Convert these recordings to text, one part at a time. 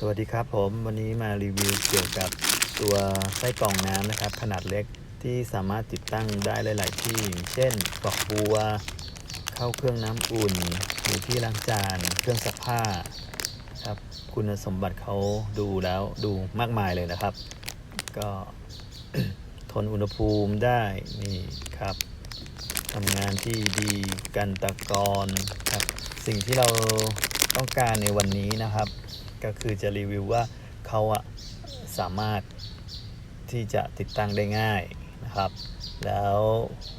สวัสดีครับผมวันนี้มารีวิวเกี่ยวกับตัวไส้กรองน้ำนะครับ ขนาดเล็กที่สามารถติดตั้งได้หลาย ๆ ที่อย่างเช่นฝักบัว เข้าเครื่องน้ำอุ่นหรือที่ล้างจาน เครื่องซักผ้าครับคุณสมบัติเขาดูแล้วดูมากมายเลยนะครับ ก็ทนอุณหภูมิได้นี่ครับทำงานที่ดีกันตะกอนครับสิ่งที่เราต้องการในวันนี้นะครับ ก็คือจะรีวิวว่าเขาอะสามารถที่จะติดตั้งได้ง่ายนะครับ แล้ว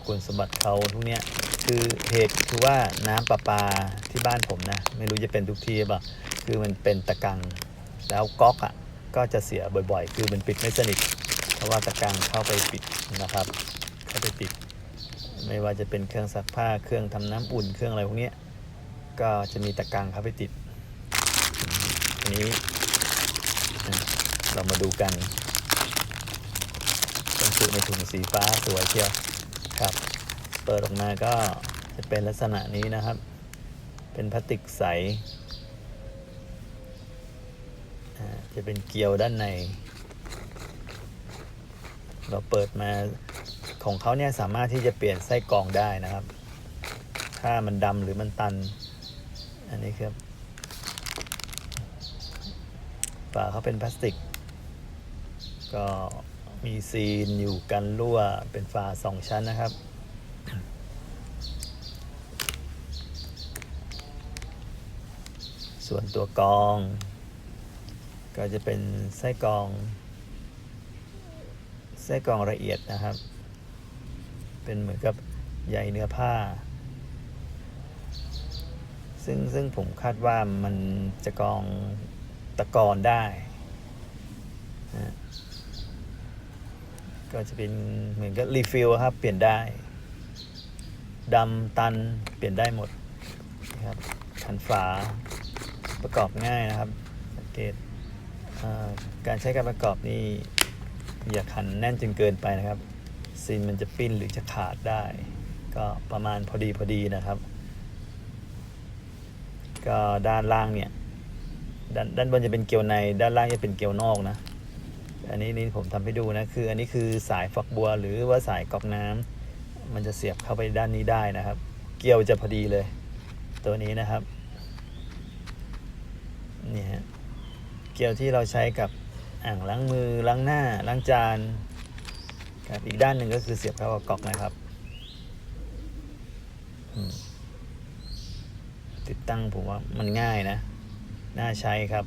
คุณสมบัติเขาทุกเนี้ยคือเหตุคือว่าน้ำประปาที่บ้านผมนะ ไม่รู้จะเป็นทุกที่ป่ะคือมันเป็นตะกังแล้วก๊อกอะก็จะเสียบ่อยๆ คือมันปิดไม่สนิท เพราะว่าตะกังเข้าไปปิดนะครับ เข้าไปปิด ไม่ว่าจะเป็นเครื่องซักผ้าเครื่องทำน้ำอุ่นเครื่องอะไรพวกเนี้ยก็จะมีตะกังเข้าไปติด นี้ เรามาดูกันบรรจุในถุงสีฟ้าสวยเชียวครับ เปิดออกมาก็จะเป็นลักษณะนี้นะครับ เป็นพลาสติกใสจะเป็นเกลียวด้านใน เราเปิดมาของเขาเนี่ยสามารถที่จะเปลี่ยนไส้กรองได้นะครับ ถ้ามันดำหรือมันตัน อันนี้ครับ ฝาเขาเป็นพลาสติก ก็มีซีนอยู่กันรั่วเป็นฝาสองชั้นนะครับส่วนตัวกอง ก็จะเป็นไส้กอง ไส้กองละเอียดนะครับ เป็นเหมือนกับใยเนื้อผ้า ซึ่งซึ่งผมคาดว่ามันจะกอง ตะกอนได้ ก็จะเป็นเหมือนกับรีฟิลครับ เปลี่ยนได้ดำตันเปลี่ยนได้หมดนะครับขันฝาประกอบง่ายนะครับสังเกตการใช้การประกอบนี่อย่าขันแน่นจนเกินไปนะครับซีนมันจะปิ้นหรือจะขาดได้ ก็ประมาณพอดีพอดีนะครับ ก็ด้านล่างเนี่ย ด้านด้านบนจะเป็นเกลียวในด้านล่างจะเป็นเกลียวนอกนะ อันนี้นี่ผมทำให้ดูนะคือ อันนี้คือสายฝักบัวหรือว่าสายกรอกน้ำมันจะเสียบเข้าไปด้านนี้ได้นะครับ เกลียวจะพอดีเลย ตัวนี้นะครับนี่ฮะเกลียวที่เราใช้กับอ่างล้างมือล้างหน้าล้างจานครับอีกด้านหนึ่งก็คือเสียบเข้ากับกรอกนะครับติดตั้งผมว่ามันง่ายนะ น่าใช้ครับ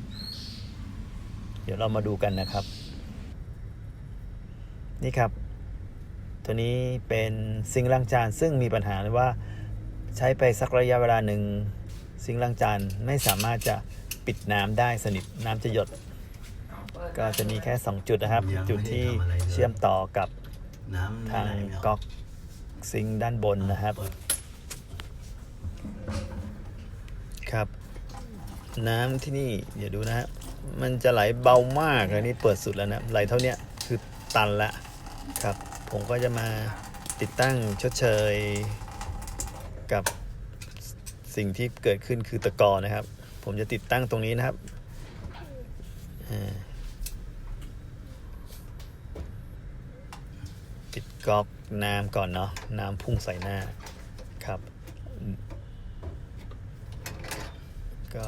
เดี๋ยวเรามาดูกันนะครับ นี่ครับ ตัวนี้เป็นซิงค์ล้างจานซึ่งมีปัญหาเลยว่าใช้ไปสักระยะเวลาหนึ่งซิงค์ล้างจานไม่สามารถจะปิดน้ำได้สนิทน้ำจะหยด ก็จะมีแค่ 2 จุดนะครับ จุดที่เชื่อมต่อกับน้ำทางก๊อกซิงค์ด้านบนนะครับครับ น้ำที่นี่อย่าดูนะฮะมันจะไหลเบามากเลยนี่เปิดสุดแล้วนะไหลเท่านี้คือตันละครับ ผมก็จะมาติดตั้งชดเชยกับสิ่งที่เกิดขึ้นคือตะกอนนะครับ ผมจะติดตั้งตรงนี้นะครับอ่าปิดก๊อกน้ำก่อนเนาะน้ำพุ่งใส่หน้าครับ ก็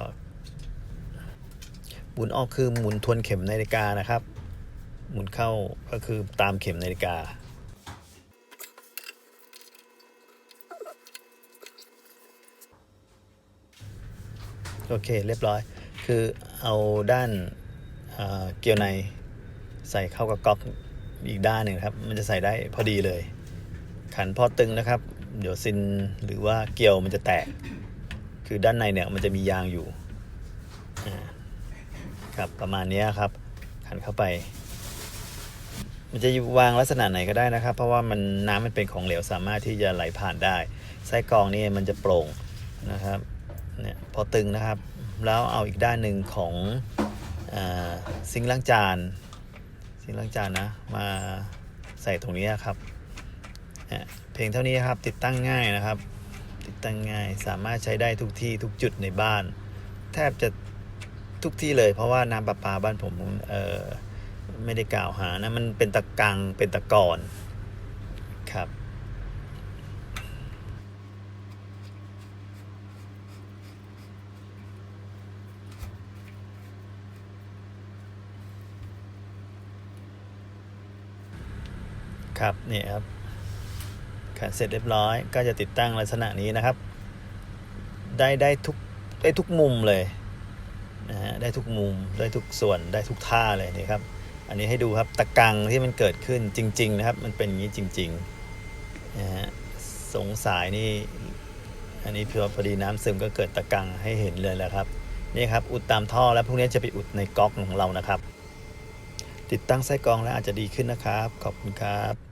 หมุนออกคือหมุนทวนเข็มนาฬิกานะครับ หมุนเข้าก็คือตามเข็มนาฬิกา โอเคเรียบร้อย คือเอาด้านเอ่อเกลียวในใส่เข้ากับก๊อกอีกด้านหนึ่งครับ มันจะใส่ได้พอดีเลย ขันพอตึงนะครับ เดี๋ยวซินหรือว่าเกลียวมันจะแตก คือด้านในเนี่ยมันจะมียางอยู่อ่า ครับประมาณนี้ครับขันเข้าไป มันจะวางลักษณะไหนก็ได้นะครับ เพราะว่ามันน้ำมันเป็นของเหลวสามารถที่จะไหลผ่านได้ไส้กรองนี่มันจะโปร่งนะครับเนี่ยพอตึงนะครับ แล้วเอาอีกด้านหนึ่งของอซิงล้างจานซิงล้างจานนะมาใส่ตรงนี้ครับเนี่ยงเท่านี้ครับติดตั้งง่ายนะครับ ติดตั้งง่ายสามารถใช้ได้ทุกที่ทุกจุดในบ้าน แทบจะ ทุกที่เลย เพราะว่าน้ำประปาบ้านผมเออไม่ได้กล่าวหานะ มันเป็นตะกังเป็นตะกอนครับ ครับนี่ครับขันเสร็จเรียบร้อยก็จะติดตั้งลักษณะนี้นะครับ ได้ได้ทุกได้ทุกมุมเลย นะฮะได้ทุกมุมได้ทุกส่วนได้ทุกท่าเลยนี่ครับ อันนี้ให้ดูครับตะกังที่มันเกิดขึ้นจริง ๆ นะครับ มันเป็นอย่างนี้จริงๆนะฮะสงสายนี่อันนี้เพื่อพอดีน้ำซึมก็เกิดตะกังให้เห็นเลยแหละครับนี่ครับอุดตามท่อแล้วพวกนี้จะไปอุดในก๊อกของเรานะครับ ติดตั้งไส้กรองแล้วอาจจะดีขึ้นนะครับ ขอบคุณครับ